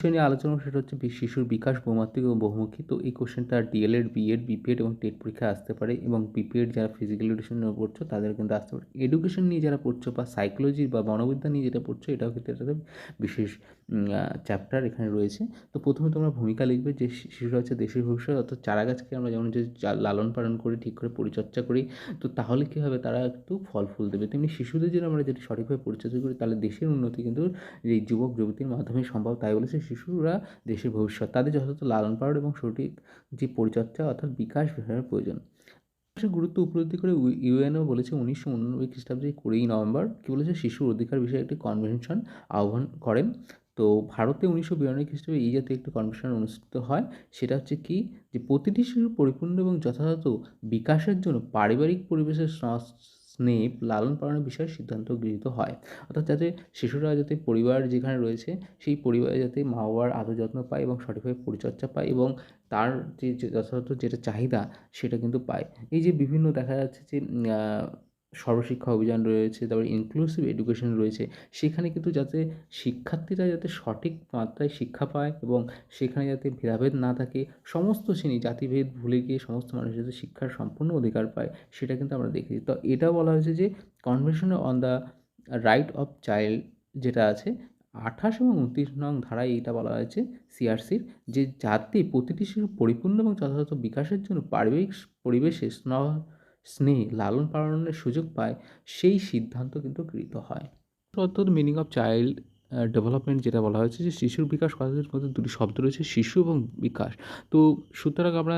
বিষয় নিয়ে আলোচনা সেটা হচ্ছে শিশুর বিকাশ বহুমাত্রিক এবং বহুমুখী। তো এই কোশ্চেনটা ডিএলএড বিএড বিপিএড এবং টেট পরীক্ষায় আসতে পারে এবং বিপিএড যারা ফিজিক্যাল এডুকেশন নিয়ে পড়ছো, তাদের কিন্তু আসতে পারে। এডুকেশন নিয়ে যারা পড়ছো বা সাইকোলজি বা মনোবিদ্যা নিয়ে যেটা পড়ছো, এটাও কিন্তু বিশেষ চ্যাপ্টার এখানে রয়েছে। তো প্রথমে তোমরা ভূমিকা লিখবে যে শিশুরা হচ্ছে দেশের ভবিষ্যৎ, অর্থাৎ চারা গাছকে আমরা যেমন যা- লালন পালন করি, ঠিক করে পরিচর্যা করি, তো তাহলে কী হবে? তারা একটু ফল ফুল দেবে। তেমনি শিশুদের যদি আমরা যদি সঠিকভাবে পরিচর্যা করি, তাহলে দেশের উন্নতি কিন্তু এই যুবক যুবতীর মাধ্যমে সম্ভব, তাই বলেছে শিশুরা দেশের ভবিষ্যৎ, তাদের যথাযথ লালন পালন এবং সঠিক যে পরিচর্যা অর্থাৎ বিকাশ বিহারের প্রয়োজন। গুরুত্ব উপলব্ধি করে ইউএনও বলেছে উনিশশো উননব্বই খ্রিস্টাব্দে কুড়ি নভেম্বর কী বলেছে, শিশুর অধিকার বিষয়ে একটি কনভেনশন আহ্বান করেন। তো ভারতে উনিশশো বিরানব্বই খ্রিস্টাব্দে এই জাতীয় একটি কনভেনশন অনুষ্ঠিত হয়, সেটা হচ্ছে কি যে প্রতিটি শিশুর পরিপূর্ণ এবং যথাযথ বিকাশের জন্য পারিবারিক পরিবেশের সং- স্নেহ লালন পালনের বিষয়ে সিদ্ধান্ত গৃহীত হয়। অর্থাৎ যাতে শিশুরা, যাতে পরিবার যেখানে রয়েছে, সেই পরিবারে যাতে মা বাবার আদর যত্ন পায় এবং সঠিকভাবে পরিচর্যা পায় এবং তার যে যথাযথ যেটা চাহিদা, সেটা কিন্তু পায়। এই যে বিভিন্ন দেখা যাচ্ছে যে সর্বশিক্ষা অভিযান রয়েছে, তারপরে ইনক্লুসিভ এডুকেশন রয়েছে, সেখানে কিন্তু যাতে শিক্ষার্থীরা যাতে সঠিক মাত্রায় শিক্ষা পায় এবং সেখানে যাতে ভেদাভেদ না থাকে, সমস্ত শ্রেণি, জাতিভেদ ভুলে গিয়ে সমস্ত মানুষ যাতে শিক্ষার সম্পূর্ণ অধিকার পায়, সেটা কিন্তু আমরা দেখেছি। তো এটা বলা হয়েছে যে convention on the right of child যেটা আছে, আঠাশ এবং উনত্রিশ নং ধারায় এটা বলা হয়েছে সিআরসির যে যাতে প্রতিটি শিশু পরিপূর্ণ এবং যথাযথ বিকাশের জন্য পারিবারিক পরিবেশে স্নেহ স্নেহ লালন পালনের সুযোগ পায়, সেই সিদ্ধান্ত কিন্তু গৃহীত হয়। অর্থাৎ মিনিং অফ চাইল্ড ডেভেলপমেন্ট যেটা বলা হয়েছে যে শিশুর বিকাশ কথাটির মধ্যে দুটি শব্দ রয়েছে, শিশু এবং বিকাশ। তো সুতরাং আমরা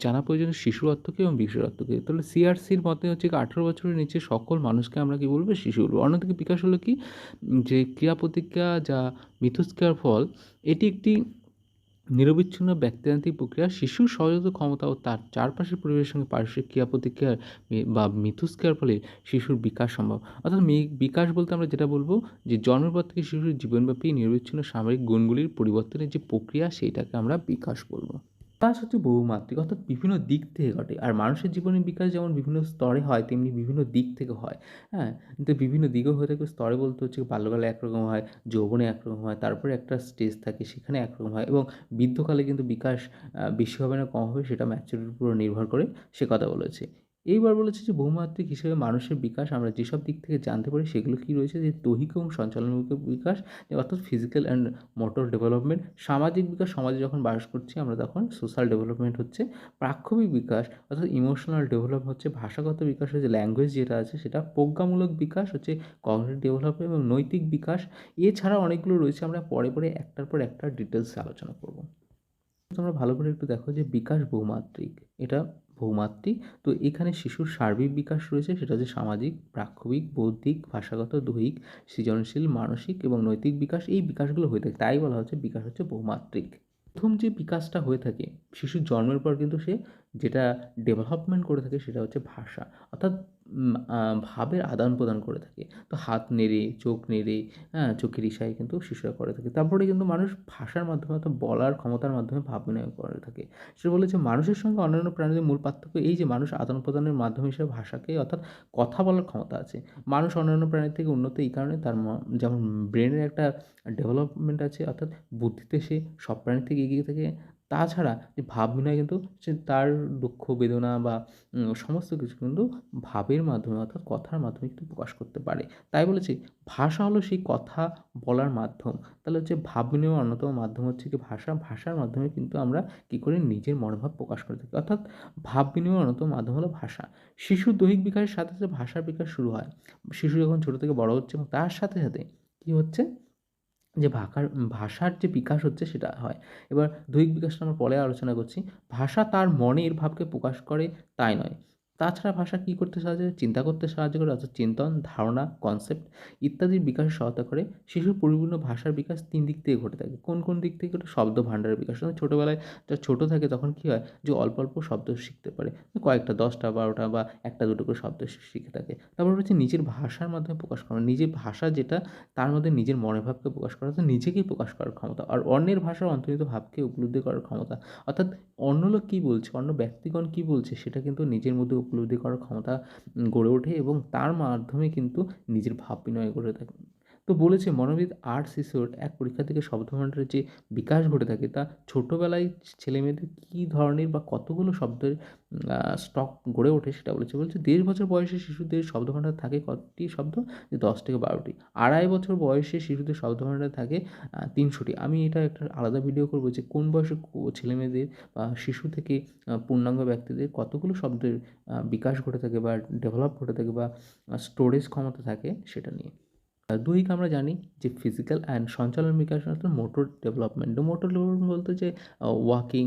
জানা প্রয়োজন শিশুর অর্থ কী এবং বিকাশের অর্থ কী তাহলে সিআরসির মতে হচ্ছে কি আঠেরো বছরের নিচে সকল মানুষকে আমরা কি বলব? শিশু বলব। অন্যদিকে বিকাশ হলো কি? যে ক্রিয়া প্রতিক্রিয়া যা মিথস্ক্রিয়ার ফল, এটি একটি নিরবিচ্ছিন্ন ব্যক্তিতান্ত্রিক প্রক্রিয়া, শিশুর সহজাত ক্ষমতা ও তার চারপাশের পরিবেশের সঙ্গে পারস্পরিক ক্রিয়া প্রতিক্রিয়া বা মিথস্ক্রিয়ার ফলে শিশুর বিকাশ সম্ভব। অর্থাৎ বিকাশ বলতে আমরা যেটা বলব, যে জন্মের পর থেকে শিশুর জীবনব্যাপী নিরবিচ্ছিন্ন সামরিক গুণগুলির পরিবর্তনের যে প্রক্রিয়া সেইটাকে আমরা বিকাশ বলব। বিকাশ হচ্ছে বহুমাত্রিক অর্থাৎ বিভিন্ন দিক থেকে ঘটে। আর মানুষের জীবনের বিকাশ যেমন বিভিন্ন স্তরে হয়, তেমনি বিভিন্ন দিক থেকে হয়। হ্যাঁ? তো বিভিন্ন দিকও হয়ে থাকে। স্তরে বলতে হচ্ছে বাল্যকালে একরকম হয়, যৌবনে একরকম হয়, তারপরে একটা স্টেজ থাকে, সেখানে একরকম হয় এবং বৃদ্ধকালে কিন্তু বিকাশ বেশি হবে না, কম হবে, সেটা ম্যাচুরিটির উপর নির্ভর করে সে কথা বলেছে। এইবার বলেছে যে বহুমাত্রিক হিসেবে মানুষের বিকাশ, আমরা যেসব দিক থেকে জানতে পারি সেগুলো কী রয়েছে? যে দৈহিক এবং সঞ্চালনমূলক বিকাশ অর্থাৎ ফিজিক্যাল অ্যান্ড মোটর ডেভেলপমেন্ট সামাজিক বিকাশ, সমাজে যখন বাস করছি আমরা তখন সোশ্যাল ডেভেলপমেন্ট হচ্ছে প্রাক্ষবিক বিকাশ, অর্থাৎ ইমোশনাল ডেভেলপ হচ্ছে, ভাষাগত বিকাশ হচ্ছে ল্যাঙ্গুয়েজ যেটা আছে সেটা, প্রজ্ঞামূলক বিকাশ হচ্ছে কগনিটিভ ডেভেলপমেন্ট এবং নৈতিক বিকাশ। এছাড়া অনেকগুলো রয়েছে, আমরা পরে পরে একটার পর একটা ডিটেলসে আলোচনা করব। তোমরা ভালো করে একটু দেখো যে বিকাশ বহুমাত্রিক, এটা বহুমাত্রিক তো এখানে শিশুর সার্বিক বিকাশ রয়েছে, সেটা হচ্ছে সামাজিক, প্রাক্ষবিক, বৌদ্ধিক, ভাষাগত, দৈহিক, সৃজনশীল, মানসিক এবং নৈতিক বিকাশ। এই বিকাশগুলো হয়ে থাকে। তাই বলা হচ্ছে বিকাশ হচ্ছে বহুমাত্রিক প্রথম যে বিকাশটা হয়ে থাকে, শিশুর জন্মের পর কিন্তু সে যেটা ডেভেলপমেন্ট করে থাকে, সেটা হচ্ছে ভাষা। অর্থাৎ ভাবের আদান প্রদান করে থাকে। তো হাত নেড়ে, চোখ নেড়ে হ্যাঁ চোখের ইশায় কিন্তু শিশুরা করে থাকে। তারপরে কিন্তু মানুষ ভাষার মাধ্যমে অর্থাৎ বলার ক্ষমতার মাধ্যমে ভাব বিনিময় করে থাকে। সে বলে যে মানুষের সঙ্গে অন্যান্য প্রাণীদের মূল পার্থক্য এই যে মানুষ আদান প্রদানের মাধ্যম হিসেবে ভাষাকে অর্থাৎ কথা বলার ক্ষমতা আছে। মানুষ অন্যান্য প্রাণীর থেকে উন্নত এই কারণে তার যেমন ব্রেনের একটা ডেভেলপমেন্ট আছে, অর্থাৎ বুদ্ধিতে সে সব প্রাণীর থেকে এগিয়ে থাকে। তাছাড়া যে ভাব বিনয় কিন্তু সে তার দুঃখ, বেদনা বা সমস্ত কিছু কিন্তু ভাবের মাধ্যমে অর্থাৎ কথার মাধ্যমে কিন্তু প্রকাশ করতে পারে। তাই বলেছি, ভাষা হলো সেই কথা বলার মাধ্যম। তাহলে হচ্ছে ভাব বিনিময়ের অন্যতম মাধ্যম হচ্ছে কি ভাষা। ভাষার মাধ্যমে কিন্তু আমরা কী করি? নিজের মনোভাব প্রকাশ করে থাকি। অর্থাৎ ভাব বিনিময়ের অন্যতম মাধ্যম হলো ভাষা। শিশুর দৈহিক বিকাশের সাথে সাথে ভাষার বিকাশ শুরু হয়। শিশু যখন ছোটো থেকে বড় হচ্ছে এবং তার সাথে সাথে কী হচ্ছে? যে ভাষার ভাষার যে বিকাশ হচ্ছে সেটা হয়। এবার দৈহিক বিকাশটা আমরা পরে আলোচনা করছি। ভাষা তার মনের ভাবকে প্রকাশ করে, তাই নয়। তাছাড়া ভাষা কী করতে সাহায্য করে? চিন্তা করতে সাহায্য করে অর্থাৎ চিন্তন, ধারণা কনসেপ্ট ইত্যাদির বিকাশে সহায়তা করে। শিশুর পরিপূর্ণ ভাষার বিকাশ তিন দিক থেকে ঘটে থাকে। কোন কোন দিক থেকে ঘটে? শব্দ ভাণ্ডারের বিকাশ। ছোটোবেলায় যা ছোটো থাকে তখন কী হয়? যে অল্প অল্প শব্দ শিখতে পারে। কয়েকটা, দশটা, বারোটা বা একটা, দুটো করে শব্দ শিখে থাকে। তারপর হচ্ছে নিজের ভাষার মাধ্যমে প্রকাশ করা। নিজের ভাষা যেটা, তার মধ্যে নিজের মনের ভাবকে প্রকাশ করা। অর্থাৎ নিজেকেই প্রকাশ করার ক্ষমতা। আর অন্যের ভাষার অন্তর্নিহিত ভাবকে উপলব্ধি করার ক্ষমতা। অর্থাৎ অন্য লোক কী বলছে? অন্য ব্যক্তিগণ কী বলছে? সেটা কিন্তু নিজের মধ্যে উপলব্ধি করার ক্ষমতা গড়ে ওঠে এবং তার মাধ্যমে কিন্তু নিজের ভাব বিনয় করে থাকে তো বলেছে মনোবিদ আট শিশুর এক পরীক্ষা থেকে শব্দভাণ্ডারের যে বিকাশ ঘটে থাকে, তা ছোটোবেলায় ছেলেমেয়েদের কী ধরনের বা কতগুলো শব্দের স্টক গড়ে ওঠে সেটা বলেছে। বলছে, দেড় বছর বয়সে শিশুদের শব্দভাণ্ডার থাকে কতটি শব্দ? যে দশ থেকে বারোটি। আড়াই বছর বয়সে শিশুদের শব্দভাণ্ডার থাকে তিনশোটি। আমি এটা একটা আলাদা ভিডিও করব যে কোন বয়সে ছেলেমেয়েদের বা শিশু থেকে পূর্ণাঙ্গ ব্যক্তিদের কতগুলো শব্দের বিকাশ ঘটে থাকে বা ডেভেলপ ঘটে থাকে বা স্টোরেজ ক্ষমতা থাকে সেটা নিয়ে। দৈহিক আমরা জানি যে ফিজিক্যাল অ্যান্ড সঞ্চালন বিকাশ মোটর ডেভেলপমেন্ট মোটর ডেভেলপমেন্ট বলতে যে ওয়াকিং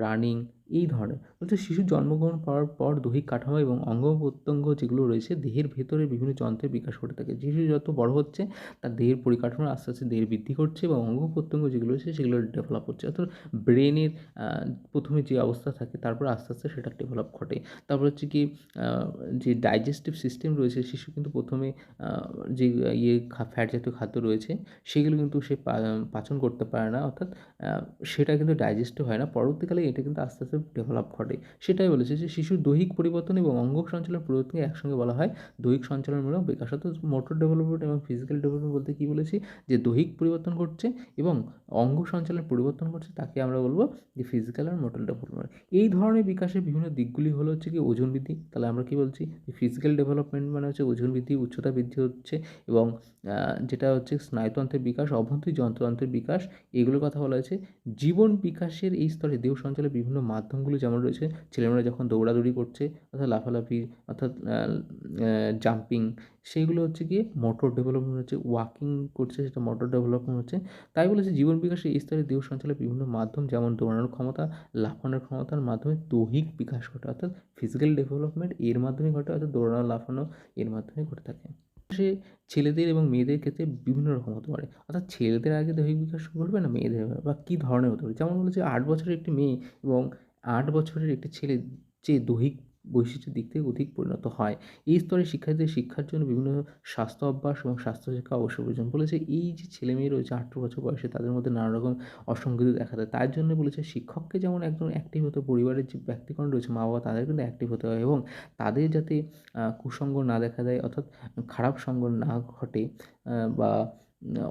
রানিং এই ধরনের। বলছে শিশু জন্মগ্রহণ করার পর দৈহিক কাঠামো এবং অঙ্গ প্রত্যঙ্গ যেগুলো রয়েছে, দেহের ভেতরে বিভিন্ন যন্ত্রের বিকাশ ঘটে থাকে। শিশু যত বড় হচ্ছে, তার দেহের পরিকাঠামো আস্তে আস্তে দেহের বৃদ্ধি করছে এবং অঙ্গ প্রত্যঙ্গ যেগুলো রয়েছে, সেগুলো ডেভেলপ হচ্ছে। অর্থাৎ ব্রেনের প্রথমে যে অবস্থা থাকে, তারপর আস্তে আস্তে সেটা ডেভেলপ ঘটে। তারপর হচ্ছে কি যে ডাইজেস্টিভ সিস্টেম রয়েছে, শিশু কিন্তু প্রথমে যে ইয়ে ফ্যাট জাতীয় খাদ্য রয়েছে, সেগুলো কিন্তু সে পাচন করতে পারে না। অর্থাৎ সেটা কিন্তু ডাইজেস্টিভ হয় না। পরবর্তীকালে এটা কিন্তু আস্তে আস্তে ডেভেলপ ঘটে। সেটাই বলেছে যে শিশুর দৈহিক পরিবর্তন এবং অঙ্গ সঞ্চালন পরিবর্তনকে একসঙ্গে বলা হয় দৈহিক সঞ্চালনমূলক বিকাশ অর্থাৎ মোটর ডেভেলপমেন্ট এবং ফিজিক্যাল ডেভেলপমেন্ট বলতে কী বলেছি? যে দৈহিক পরিবর্তন ঘটছে এবং অঙ্গ সঞ্চালন পরিবর্তন ঘটছে তাকে আমরা বলব যে ফিজিক্যাল আর মোটর ডেভেলপমেন্ট এই ধরনের বিকাশের বিভিন্ন দিকগুলি হলো হচ্ছে কি ওজন বৃদ্ধি, তাহলে আমরা কী বলছি? ফিজিক্যাল ডেভেলপমেন্ট মানে হচ্ছে ওজন বৃদ্ধি, উচ্চতা বৃদ্ধি হচ্ছে এবং যেটা হচ্ছে স্নায়ুতন্ত্রের বিকাশ, অভ্যন্তরীণ যন্ত্রতন্ত্রের বিকাশ, এগুলোর কথা বলা হয়েছে। জীবন বিকাশের এই স্তরে দেহ সঞ্চালের বিভিন্ন মাধ্যমগুলো যেমন রয়েছে, ছেলেমেয়েরা যখন দৌড়াদৌড়ি করছে, অর্থাৎ লাফালাফি, অর্থাৎ জাম্পিং সেইগুলো হচ্ছে গিয়ে মোটর ডেভেলপমেন্ট হচ্ছে ওয়াকিং করছে, সেটা মোটর ডেভেলপমেন্ট হচ্ছে। তাই বলেছে জীবন বিকাশে এই স্তরে দেহ সঞ্চালের বিভিন্ন মাধ্যম, যেমন দৌড়ানোর ক্ষমতা, লাফানোর ক্ষমতার মাধ্যমে দৈহিক বিকাশ ঘটে, অর্থাৎ ফিজিক্যাল ডেভেলপমেন্ট এর মাধ্যমে ঘটে, অর্থাৎ দৌড়ানো, লাফানো এর মাধ্যমে ঘটে থাকে। সে ছেলেদের এবং মেয়েদের ক্ষেত্রে বিভিন্ন রকম হতে পারে, অর্থাৎ ছেলেদের আগে দৈহিক বিকাশ ঘটবে না মেয়েদের? বা কী ধরনের হতে পারে? যেমন বলেছে আট বছরের একটি মেয়ে এবং আট বছরের একটি ছেলে যে দৈহিক বৈশিষ্ট্যের দিক থেকে অধিক পরিণত হয়, এই স্তরে শিক্ষার্থীদের শিক্ষার জন্য বিভিন্ন স্বাস্থ্য অভ্যাস এবং স্বাস্থ্য শিক্ষা অবশ্যই প্রয়োজন বলেছে। এই যে ছেলে মেয়ে রয়েছে আঠেরো বছর বয়সে, তাদের মধ্যে নানা রকম অসংগতি দেখা দেয়। তার জন্য বলেছে, শিক্ষককে যেমন একজন অ্যাক্টিভ হতে, পরিবারের যে ব্যক্তিগণ রয়েছে মা বাবা তাদের কিন্তু অ্যাক্টিভ হতে হয় এবং তাদের যাতে কুসঙ্গ না দেখা দেয় অর্থাৎ খারাপ সঙ্গ না ঘটে বা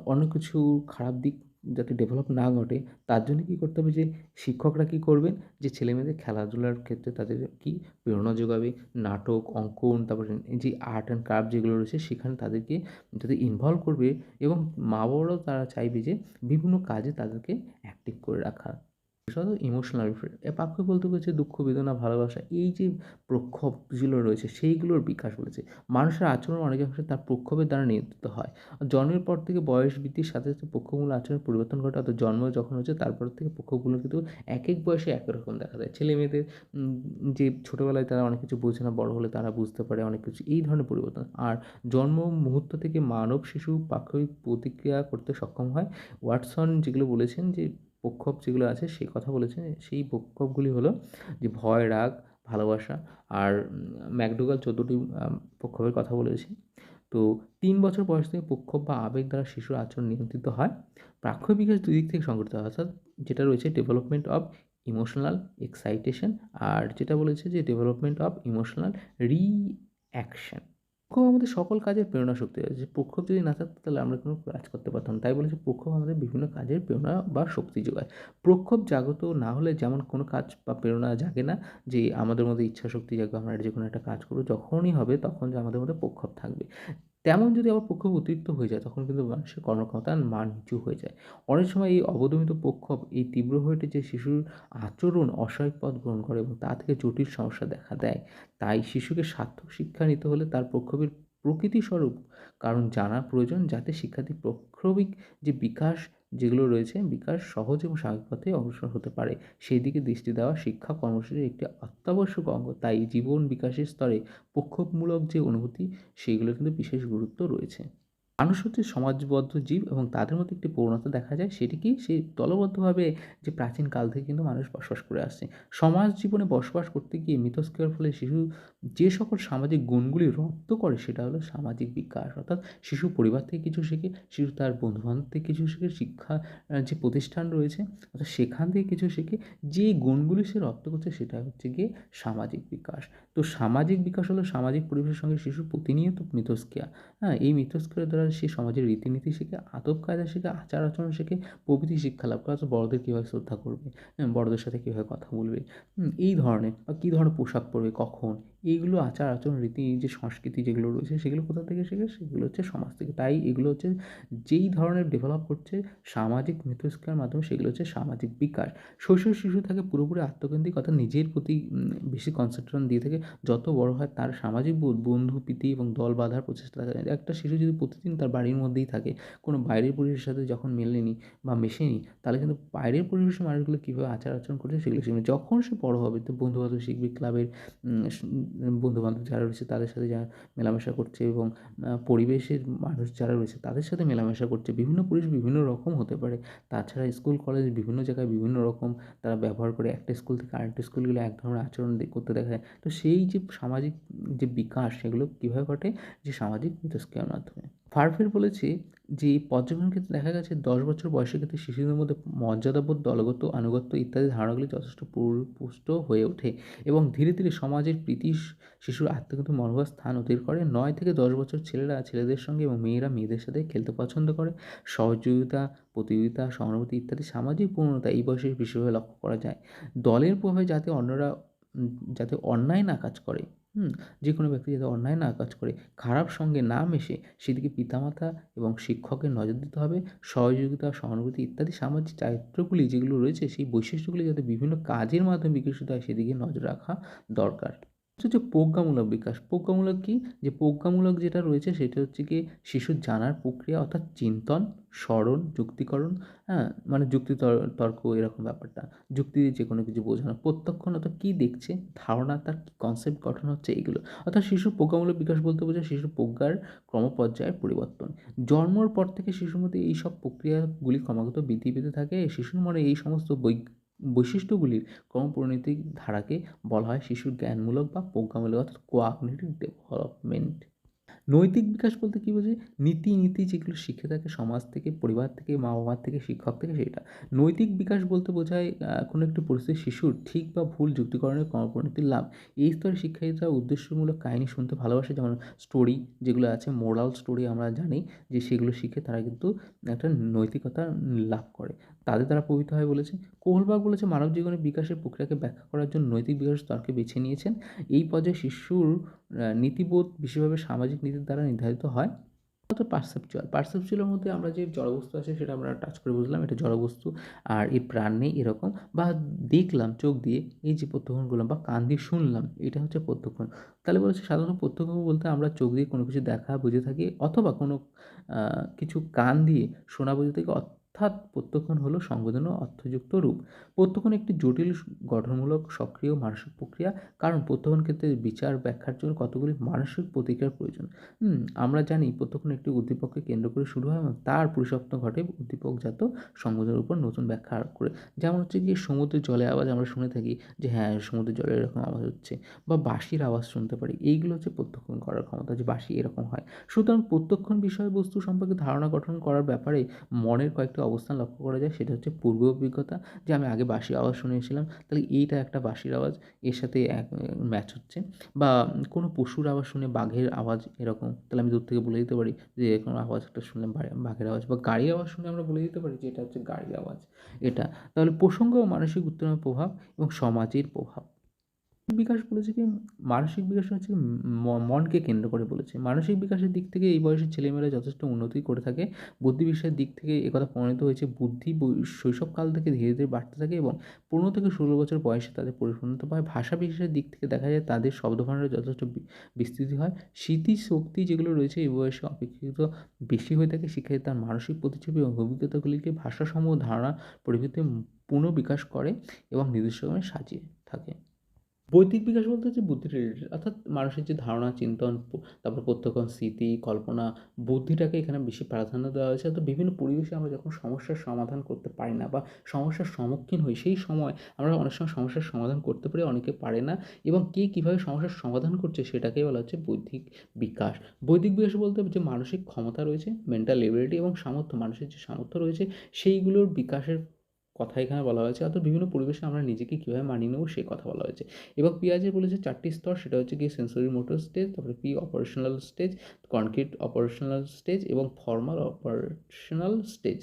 অনেক কিছু খারাপ দিক যাতে ডেভেলপ না ঘটে, তার জন্য কী করতে হবে যে, শিক্ষকরা কী করবেন? যে, ছেলেমেয়েদের খেলাধুলার ক্ষেত্রে তাদের কি প্রেরণা যোগাবে? নাটক, অঙ্কন, তারপরে যে আর্ট অ্যান্ড ক্রাফট যেগুলো রয়েছে, সেখানে তাদেরকে যাতে ইনভলভ করবে এবং মা বাবারাও তারা চাইবে যে, বিভিন্ন কাজে তাদেরকে অ্যাক্টিভ করে রাখা। শুধু ইমোশনাল এ বলতে বলছে দুঃখ, বেদনা, ভালোবাসা, এই যে প্রক্ষোভ যেগুলো রয়েছে, সেইগুলোর বিকাশ বলেছে মানুষের আচরণ অনেকাংশে তার প্রক্ষোভের দ্বারা নিয়ন্ত্রিত হয়। জন্মের পর থেকে বয়স বৃদ্ধির সাথে সাথে প্রক্ষোভমূলক আচরণের পরিবর্তন ঘটে, অর্থাৎ জন্ম যখন হচ্ছে তারপর থেকে প্রক্ষোভগুলো কিন্তু এক এক বয়সে এক রকম দেখা যায়। ছেলে মেয়েদের যে ছোটোবেলায় তারা অনেক কিছু বোঝে না, বড় হলে তারা বুঝতে পারে অনেক কিছু। এই ধরনের পরিবর্তন। আর জন্ম মুহূর্ত থেকে মানব শিশু পাক্ষিক প্রতিক্রিয়া করতে সক্ষম হয়। ওয়াটসন যেগুলো বলেছেন যে প্রক্ষোভ যেগুলো আছে, সেই কথা বলেছেন। সেই প্রক্ষোভগুলি হলো যে ভয়, রাগ, ভালোবাসা আর ম্যাকডোগাল চোদ্দোটি প্রক্ষোভের কথা বলেছে। তো তিন বছর বয়স থেকে প্রক্ষোভ বা আবেগ দ্বারা শিশুর আচরণ নিয়ন্ত্রিত হয়। প্রাক্ষয় বিকাশ দুই দিক থেকে সংগঠিত হয়, অর্থাৎ যেটা রয়েছে ডেভেলপমেন্ট অফ ইমোশনাল এক্সাইটেশন আর যেটা বলেছে যে ডেভেলপমেন্ট অফ ইমোশনাল রিঅ্যাকশন প্রক্ষোভ আমাদের সকল কাজের প্রেরণা শক্তি আছে পক্ষ যদি না থাকতো, তাহলে আমরা কোনো কাজ করতে পারতাম তাই বলেছে প্রক্ষোভ আমাদের বিভিন্ন কাজের প্রেরণা বা শক্তি যোগায়। প্রক্ষোভ জাগত না হলে যেমন কোনো কাজ বা প্রেরণা জাগে না, যে আমাদের মধ্যে ইচ্ছা শক্তি জাগবে আমরা যে কোনো একটা কাজ করব, যখনই হবে তখন যে আমাদের মধ্যে প্রক্ষোভ থাকবে। তেমন যদি আবার পক্ষ অতিরিক্ত হয়ে যায়, তখন কিন্তু মানুষের কর্মক্ষমতার মান নিচু হয়ে যায়। অনেক সময় এই অবদমিত পক্ষ এই তীব্র হয়ে উঠেছে যে শিশুর আচরণ অসহায়ক পথ গ্রহণ করে এবং তা থেকে জটিল সমস্যা দেখা দেয়। তাই শিশুকে সার্থক শিক্ষা নিতে হলে তার প্রক্ষোভের প্রকৃতি স্বরূপ কারণ জানা প্রয়োজন যাতে শিক্ষার্থী প্রক্ষোভিক যে বিকাশ যেগুলো রয়েছে বিকাশ সহজ এবং স্বাভাবিক পথে অগ্রসর হতে পারে। সেই দিকে দৃষ্টি দেওয়া শিক্ষা কর্মসূচির একটি অত্যাবশ্যক অঙ্গ। তাই জীবন বিকাশের স্তরে পক্ষমূলক যে অনুভূতি সেইগুলোর কিন্তু বিশেষ গুরুত্ব রয়েছে। মানুষ হচ্ছে সমাজবদ্ধ জীব এবং তাদের মধ্যে একটি প্রবণতা দেখা যায়, সেটি কি? সেই দলবদ্ধভাবে যে প্রাচীন কাল থেকে কিন্তু মানুষ বসবাস করে আসছে। সমাজ জীবনে বসবাস করতে গিয়ে মিথস্ক্রিয়ার ফলে শিশু যে সকল সামাজিক গুণগুলি রপ্ত করে, সেটা হলো সামাজিক বিকাশ। অর্থাৎ শিশু পরিবার থেকে কিছু শেখে, শিশু তার বন্ধুবান্ধব থেকে কিছু শেখে, শিক্ষা যে প্রতিষ্ঠান রয়েছে, অর্থাৎ সেখান থেকে কিছু শেখে, যে গুণগুলি সে রপ্ত করছে, সেটা হচ্ছে গিয়ে সামাজিক বিকাশ। তো সামাজিক বিকাশ হলো সামাজিক পরিবেশের সঙ্গে শিশু প্রতিনিয়ত মিথস্ক্রিয়া। হ্যাঁ এই মিথস্ক্রিয়ার দ্বারা সে সমাজের রীতিনীতি শিখে, আদব কায়দা শিখে, আচার আচরণ শিখে, প্রভৃতি শিক্ষা লাভ করে অর্থাৎ বড়দের কীভাবে শ্রদ্ধা করবে? বড়দের সাথে কীভাবে কথা বলবে? এই ধরনের, বা কী ধরনের পোশাক পরবে, কখন? এইগুলো আচার আচরণ, রীতি যে সংস্কৃতি যেগুলো রয়েছে, সেগুলো কোথা থেকে শেখে সেগুলো হচ্ছে সমাজ থেকে। তাই এগুলো হচ্ছে যেই ধরনের ডেভেলপ করছে সামাজিক মিথস্ক্রিয়ার মাধ্যমে, সেগুলো হচ্ছে সামাজিক বিকাশ। শৈশব শিশু থাকে পুরোপুরি আত্মকেন্দ্রিক, অর্থাৎ নিজের প্রতি বেশি কনসেন্ট্রেশন দিয়ে থাকে। যত বড় হয় তার সামাজিক বন্ধু, প্রীতি এবং দল বাঁধার প্রচেষ্টা থাকে। একটা শিশু যদি প্রতিদিন তার বাড়ির মধ্যেই থাকে, কোনো বাইরের পরিবেশের সাথে যখন মেলেনি বা মেশেনি, তাহলে কিন্তু বাইরের পরিবেশের মানুষগুলো কীভাবে আচার আচরণ করছে, সেগুলো শিখবে। যখন সে বড় হবে, তো বন্ধুবান্ধব শিখবে, ক্লাবের বন্ধুবান্ধব যারা রয়েছে তাদের সাথে যা মেলামেশা করছে এবং পরিবেশের মানুষ যারা রয়েছে তাদের সাথে মেলামেশা করছে। বিভিন্ন পরিবেশ বিভিন্ন রকম হতে পারে। তাছাড়া স্কুল, কলেজ বিভিন্ন জায়গায় বিভিন্ন রকম তারা ব্যবহার করে। একটা স্কুল থেকে আরেকটা স্কুলগুলো এক ধরনের আচরণ করতে দেখা যায়। তো সেই যে সামাজিক যে বিকাশ, সেগুলো কীভাবে ঘটে? যে সামাজিক মিথস্ক্রিয়ার মাধ্যমে। ফারফের বলেছে যে পর্যবেক্ষণ ক্ষেত্রে দেখা গেছে দশ বছর বয়সের ক্ষেত্রে শিশুদের মধ্যে মর্যাদাবোধ, দলগত, আনুগত্য ইত্যাদি ধারণাগুলি যথেষ্ট পুষ্ট হয়ে ওঠে এবং ধীরে ধীরে সমাজের প্রীতি শিশুর আত্মগত মনোভাব স্থান অধিকার করে। নয় থেকে দশ বছর ছেলেরা ছেলেদের সঙ্গে এবং মেয়েরা মেয়েদের সাথে খেলতে পছন্দ করে। সহযোগিতা, প্রতিযোগিতা, সহানুভূতি ইত্যাদি সামাজিক পূর্ণতা এই বয়সের বিশেষভাবে লক্ষ্য করা যায়। দলের প্রভাবে যাতে অন্যরা যাতে অন্যায় না কাজ করে হুম যে কোনো ব্যক্তি যাতে অন্যায় না কাজ করে, খারাপ সঙ্গে না মেশে সেদিকে পিতামাতা এবং শিক্ষকের নজর দিতে হবে, সহযোগিতা, সহানুভূতি ইত্যাদি সামাজিক চারিত্রগুলি যেগুলো রয়েছে, সেই বৈশিষ্ট্যগুলি যাতে বিভিন্ন কাজের মাধ্যমে বিকশিত হয় সেদিকে নজর রাখা দরকার। হচ্ছে প্রজ্ঞামূলক বিকাশ। প্রজ্ঞামূলক কী? যে প্রজ্ঞামূলক যেটা রয়েছে সেটা হচ্ছে কি শিশুর জানার প্রক্রিয়া অর্থাৎ চিন্তন, স্মরণ, যুক্তিকরণ হ্যাঁ? মানে যুক্তি তর্ক এরকম ব্যাপারটা। যুক্তি দিয়ে যে কোনো কিছু বোঝানো। প্রত্যক্ষণ অর্থাৎ কী দেখছে? ধারণা, তার কী কনসেপ্ট গঠন হচ্ছে এগুলো অর্থাৎ শিশুর প্রজ্ঞামূলক বিকাশ বলতে বোঝায় শিশুর প্রজ্ঞার ক্রমপর্যায়ের পরিবর্তন। জন্মর পর থেকে শিশুর মধ্যে এই সব প্রক্রিয়াগুলি ক্রমাগত বৃদ্ধি পেতে থাকে। শিশুর মনে এই সমস্ত বৈ বৈশিষ্ট্যগুলির ক্রমপরিণতিক ধারাকে বলা হয় শিশুর জ্ঞানমূলক বা প্রজ্ঞামূলক অর্থাৎ কোয়াগনিটিভ ডেভেলপমেন্ট নৈতিক বিকাশ বলতে কী বোঝে নীতি নীতি যেগুলো শিখে থাকে সমাজ থেকে, পরিবার থেকে মা বাবার থেকে, শিক্ষক থেকে সেটা। নৈতিক বিকাশ বলতে বোঝায় কোনো একটি পরিস্থিতি শিশুর ঠিক বা ভুল যুক্তিকরণের কর্মপরিণতির লাভ। এই স্তরে শিক্ষার্থীরা উদ্দেশ্যমূলক কাহিনী শুনতে ভালোবাসে, যেমন স্টোরি যেগুলো আছে মোরাল স্টোরি আমরা জানি যে সেগুলো শিখে তারা কিন্তু একটা নৈতিকতা লাভ করে। তাদের দ্বারা প্রভাবিত হয় বলেছে কোহলবাগ বলেছে মানব জীবনের বিকাশের প্রক্রিয়াকে ব্যাখ্যা করার জন্য নৈতিক বিকাশ স্তরকে বেছে নিয়েছেন। এই পর্যায়ে শিশুর নীতিবোধ বিশেষভাবে সামাজিক নীতির দ্বারা নির্ধারিত হয়। তো পারসেপচুয়াল পারসেপচুয়ালের মধ্যে আমরা যে জড়বস্তু আছে সেটা আমরা টাচ করে বুঝলাম, এটা জড়বস্তু আর এই প্রাণ নেই এরকম। বা দেখলাম চোখ দিয়ে, এই যে প্রত্যক্ষণগুলো বা কান দিয়ে শুনলাম, এটা হচ্ছে প্রত্যক্ষণ। তাহলে বলেছে, সাধারণত প্রত্যক্ষ বলতে আমরা চোখ দিয়ে কোনো কিছু দেখা, বুঝে থাকি, অথবা কোনো কিছু কান দিয়ে শোনা বুঝে থাকি অর্থাৎ প্রত্যক্ষণ হলো সংবেদন ও অর্থযুক্ত রূপ। প্রত্যক্ষণ একটি জটিল গঠনমূলক, সক্রিয় মানসিক প্রক্রিয়া। কারণ প্রত্যক্ষণ ক্ষেত্রে বিচার, ব্যাখ্যার জন্য কতগুলি মানসিক প্রতিক্রিয়ার প্রয়োজন? আমরা জানি প্রত্যক্ষণ একটি উদ্দীপককে কেন্দ্র করে শুরু হয় এবং তার পরিসপ্তন ঘটে উদ্দীপকজাত সংবেদনের উপর নতুন ব্যাখ্যা আরোপ করে। যেমন হচ্ছে গিয়ে সমুদ্রের জলে আওয়াজ আমরা শুনে থাকি যে হ্যাঁ সমুদ্রের জলে এরকম আওয়াজ হচ্ছে বা বাঁশির আওয়াজ শুনতে পারি। এইগুলো হচ্ছে প্রত্যক্ষণ করার ক্ষমতা যে বাঁশি এরকম হয়। সুতরাং প্রত্যক্ষণ বিষয়বস্তু সম্পর্কে ধারণা গঠন করার ব্যাপারে মনের কয়েকটি অবস্থান লক্ষ্য করা যায় সেটা হচ্ছে পূর্ব অভিজ্ঞতা, যে আমি আগে বাঁশির আওয়াজ শুনেছিলাম, তাহলে এইটা একটা বাঁশির আওয়াজ, এর সাথে এক, ম্যাচ হচ্ছে। বা কোনো পশুর আওয়াজ শুনে বাঘের আওয়াজ এরকম, তাহলে আমি দূর থেকে বলে দিতে পারি যে এরকম আওয়াজ একটা শুনলাম বাঘের আওয়াজ, বা গাড়ির আওয়াজ শুনে আমরা বলে দিতে পারি যে এটা হচ্ছে গাড়ির আওয়াজ, এটা। তাহলে প্রসঙ্গ ও মানসিক উত্তরণের প্রভাব এবং সমাজের প্রভাব। বিকাশ বলেছে কি, মানসিক বিকাশ হচ্ছে মনকে কেন্দ্র করে বলেছে। মানসিক বিকাশের দিক থেকে এই বয়সের ছেলেমেয়েরা যথেষ্ট উন্নতি করে থাকে। বুদ্ধি বিকাশের দিক থেকে একথা প্রমাণিত হয়েছে। বুদ্ধি শৈশবকাল থেকে ধীরে ধীরে বাড়তে থাকে এবং পনেরো থেকে ষোলো বছর বয়সে তাদের পরিপূর্ণতা পায়। ভাষা বিকাশের দিক থেকে দেখা যায় তাদের শব্দভাণ্ডারে যথেষ্ট বিস্তৃতি হয়। স্মৃতি শক্তি যেগুলো রয়েছে এই বয়সে অপেক্ষাকৃত বেশি হয়ে থাকে। শিক্ষার্থী তার মানসিক প্রতিচ্ছবি এবং অভিজ্ঞতাগুলিকে ভাষাসমূহ ধারণা পরিবর্তে পুনঃবিকাশ করে এবং নির্দিষ্ট সাজিয়ে থাকে। বৈদিক বিকাশ বলতে হচ্ছে বুদ্ধি রিলেটেড অর্থাৎ মানুষের যে ধারণা, চিন্তন তারপর প্রত্যক্ষ স্মৃতি, কল্পনা, বুদ্ধিটাকে এখানে বেশি প্রাধান্য দেওয়া হয়েছে। অর্থাৎ বিভিন্ন পরিবেশে আমরা যখন সমস্যার সমাধান করতে পারি না বা সমস্যার সম্মুখীন হই, সেই সময় আমরা অনেক সময় সমস্যার সমাধান করতে পারি, অনেকে পারে না এবং কে কীভাবে সমস্যার সমাধান করছে সেটাকেই বলা হচ্ছে বৈদিক বিকাশ। বৈদিক বিকাশ বলতে যে মানসিক ক্ষমতা রয়েছে মেন্টাল এবিলিটি এবং সামর্থ্য, মানুষের যে সামর্থ্য রয়েছে, সেইগুলোর বিকাশের কথা এখানে বলা হয়েছে, অর্থাৎ বিভিন্ন পরিবেশে আমরা নিজেকে কীভাবে মানিয়ে নেব সেই কথা বলা হয়েছে। এবং পিয়াজের বলেছে চারটি স্তর, সেটা হচ্ছে গিয়ে সেন্সরি মোটর স্টেজ তারপরে pre operational stage concrete operational stage এবং ফর্মাল অপারেশনাল স্টেজ